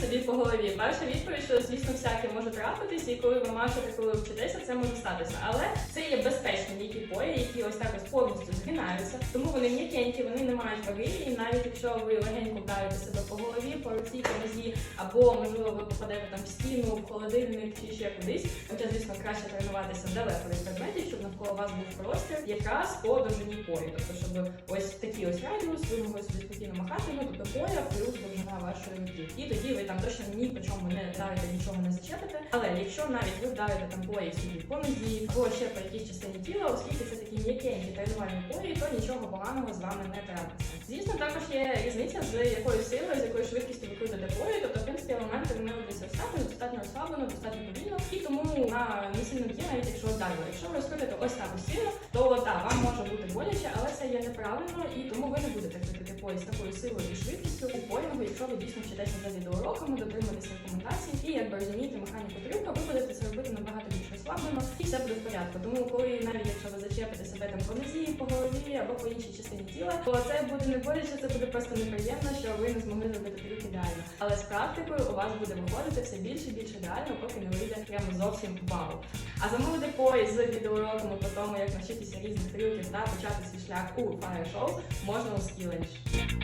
собі по голові. Перша відповідь, що звісно всяке може трапитися, і коли ви машете, коли вчитеся, це може статися. Але це є безпечні м'які пої, які ось так ось повністю згинаються. Тому вони м'якенькі, вони не мають ваги, і навіть якщо ви легенько вдарите себе по голові, по руці, по нозі, або можливо ви попадете там в стіну, в холодильник чи ще кудись. Хоча, звісно, краще тренуватися далеко від предметів, навколо вас був простір, якраз по довжині пої. Тобто, щоб ось такий ось радіус, ви могли собі спокійно махати, ну тобто поя плюс довжина вашої руки. І тоді ви там точно ні по чому не вдарите, нічого не зачепите. Але якщо навіть ви вдарите там пої собі по нозі, або ще по якійсь частині тіла, оскільки це такі м'якенькі тренувальні пої, то нічого поганого з вами не трапиться. Звісно, також є різниця з якою силою, з якою швидкістю ви крутите пої. Тобто, в принципі, елементи вони робляться ось достатньо розслаблено, достатньо повільно, і тому на не сильно б'є, навіть якщо вдарили. Якщо ви розкрутите ось так сильно, то так, вам може бути боляче, але це є неправильно, і тому ви не будете крутити пої з такою силою і швидкістю у поїнгу, якщо ви дійсно вчитеся за відеоуроками, дотримуєтеся рекомендацій, і якби розумієте механіку трюка, ви будете це робити набагато більш розслаблено, і все буде в порядку. Тому коли навіть якщо ви зачепите себе там по нозі, по голові або по іншій частині тіла, то це буде не боляче, це буде просто неприємно, що ви не змогли зробити трюк ідеально. Але з практикою у вас буде виходити все більше і більше ідеально, поки не вийде прямо зовсім вау. А замовити поїзд з відеоуроками по тому, як навчитися різних трюків та почати свій шлях у Show можна у Skillenge.